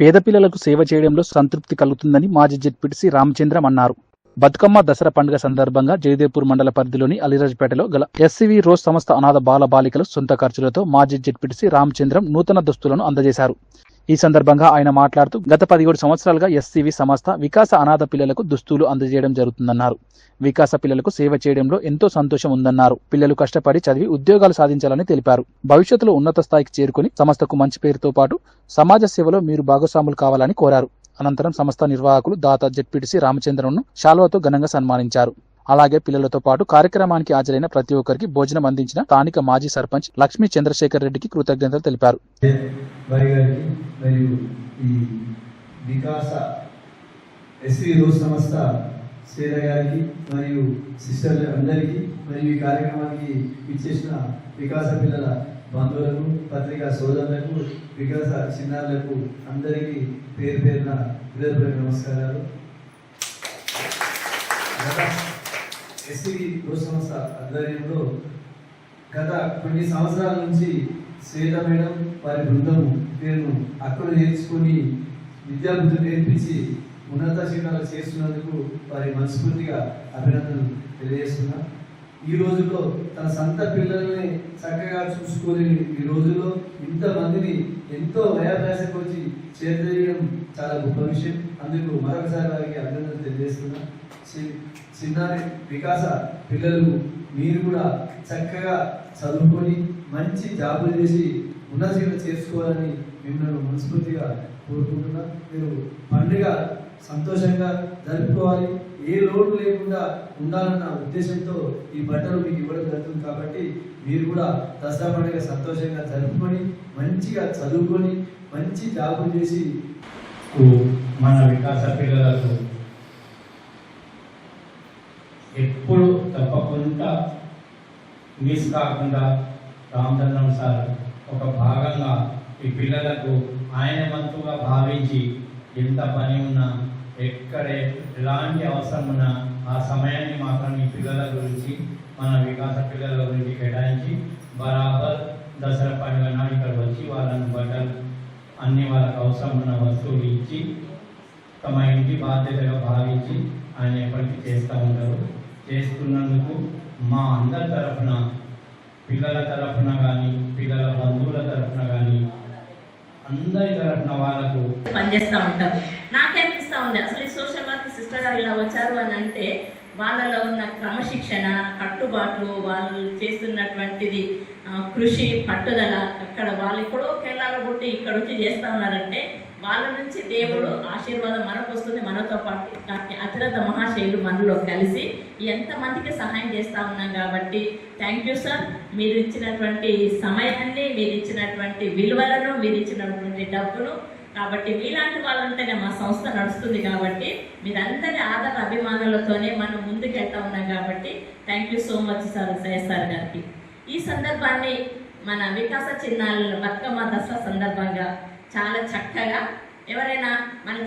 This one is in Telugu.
పేద పిల్లలకు సేవ చేయడంలో సంతృప్తి కలుగుతుందని మాజీ జెడ్పీటీసీ రామచంద్రం అన్నారు. బతుకమ్మ దసరా పండుగ సందర్భంగా జయదేవ్పూర్ మండల పరిధిలోని అలీరాజ్పేటలో గల ఎస్సీవీ రోజ్ సంస్థ అనాథ బాల బాలికలు సొంత ఖర్చులతో మాజీ జెడ్పీటీసీ రామచంద్రం నూతన దుస్తులను అందజేశారు. ఈ సందర్భంగా ఆయన మాట్లాడుతూ గత పదిహేడు సంవత్సరాలుగా ఎస్సీవీ సంస్థ వికాస అనాథ పిల్లలకు దుస్తులు అందజేయడం జరుగుతుందన్నారు. వికాస పిల్లలకు సేవ చేయడంలో ఎంతో సంతోషం ఉందన్నారు. పిల్లలు కష్టపడి చదివి ఉద్యోగాలు సాధించాలని తెలిపారు. భవిష్యత్తులో ఉన్నత స్థాయికి చేరుకుని సంస్థకు మంచి పేరుతో పాటు సమాజ సేవలో మీరు భాగస్వాములు కావాలని కోరారు. అనంతరం సంస్థ నిర్వాహకులు దాత జెడ్పీటీసీ రామచంద్రన్ను శాల్వతో ఘనంగా సన్మానించారు. అలాగే పిల్లలతో పాటు కార్యక్రమానికి హాజరైన ప్రతి ఒక్కరికి భోజనం అందించిన స్థానిక మాజీ సర్పంచ్ లక్ష్మీ చంద్రశేఖర్ రెడ్డికి కృతజ్ఞతలు తెలిపారు. మరి గారికి మరియు ఈ వికాస ఎస్వి రోజు సంస్థ శ్రీధ గారికి మరియు సిస్టర్లు అందరికీ మరియు ఈ కార్యక్రమానికి ఇచ్చేసిన వికాస పిల్లల బంధువులకు పత్రికా సోదరులకు వికాస చిన్నారులకు అందరికీ పేరు పేరున హృదయపూర్వక నమస్కారాలు. ఎస్వి రోజు సంస్థ ఆధ్వర్యంలో గత కొన్ని సంవత్సరాల నుంచి శ్వేత మేడం వారి బృందము పేరును అక్కడ నేర్చుకుని విద్యాబుద్ధులు నేర్పించి ఉన్నత శిఖరాలు చేస్తున్నందుకు వారి మనస్ఫూర్తిగా అభినందనలు తెలియజేస్తున్నా. ఈ రోజుల్లో తన సొంత పిల్లల్ని చక్కగా చూసుకోలేని ఈ రోజుల్లో ఇంతమందిని ఎంతో వయాభ్యాసకు వచ్చి చేరదీయడం చాలా గొప్ప విషయం. అందుకు మరొకసారి వారికి అభినందనలు తెలియజేస్తున్నా. చిన్నారి వికాస పిల్లలు మీరు కూడా చక్కగా చదువుకొని మంచి జాబులు చేసి ఉన్నత చేసుకోవాలని మిమ్మల్ని మనస్ఫూర్తిగా కోరుకుంటున్నా. మీరు పండుగ సంతోషంగా జరుపుకోవాలి. ఏ లోటు లేకుండా ఉండాలన్న ఉద్దేశంతో ఈ బట్టలు మీకు ఇవ్వడం జరుగుతుంది కాబట్టి మీరు కూడా దసరా పండుగ సంతోషంగా జరుపుకొని మంచిగా చదువుకొని మంచి జాబులు చేసి మన వికాస పిల్లలకు ఎప్పుడు తప్పకుండా మిస్ కాకుండా రామచంద్రం సార్ ఒక భాగంగా ఈ పిల్లలకు ఆయన వంతుగా భావించి ఎంత పని ఉన్నా ఎక్కడ ఎలాంటి అవసరం ఉన్నా ఆ సమయాన్ని మాత్రం ఈ పిల్లల గురించి మన వికాస పిల్లల గురించి కేటాయించి బరాబర్ దసరా పండుగ నాడు ఇక్కడ వచ్చి వాళ్ళని బట్టలు అన్ని వాళ్ళకి అవసరం ఉన్న వస్తువులు ఇచ్చి తమ ఇంటి బాధ్యతగా భావించి ఆయన ఎప్పటికీ చేస్తూ ఉంటారు. చేస్తున్నందుకు మా అందరి తరఫున పిల్లల తరఫున కానీ పిల్లల బంధువుల తరఫున కానీ అందరి తరఫున వాళ్ళకు పనిచేస్తూ ఉంటాం. నాకేమనిపిస్తూ ఉంది? అసలు ఈ సోషల్ వర్క్ సిస్టర్ గారు ఇలా వచ్చారు అని అంటే వాళ్ళలో ఉన్న క్రమశిక్షణ కట్టుబాట్లు వాళ్ళు చేస్తున్నటువంటిది కృషి పట్టుదల అక్కడ వాళ్ళు ఎక్కడో కేరళలో పుట్టి ఇక్కడ వచ్చి చేస్తూ ఉన్నారంటే వాళ్ళ నుంచి దేవుడు ఆశీర్వాదం మనకు వస్తుంది. మనతో పాటు అతిరథ మహాశైలు మనలో కలిసి ఎంతమందికి సహాయం చేస్తూ ఉన్నాం కాబట్టి థ్యాంక్ యూ సార్ మీరు ఇచ్చినటువంటి సమయాన్ని మీరు ఇచ్చినటువంటి విలువలను మీరు ఇచ్చినటువంటి డబ్బును కాబట్టి మీలాంటి వాళ్ళు ఉంటేనే మా సంస్థ నడుస్తుంది కాబట్టి మీరందరి ఆదర అభిమానులతోనే మనం ముందుకెళ్తా ఉన్నాం కాబట్టి thank you so much sir sir గారికి. ఈ సందర్భాన్ని మన వికాస చిన్నారుల బతుకమ్మ దసరా సందర్భంగా చాలా చక్కగా ఎవరైనా మన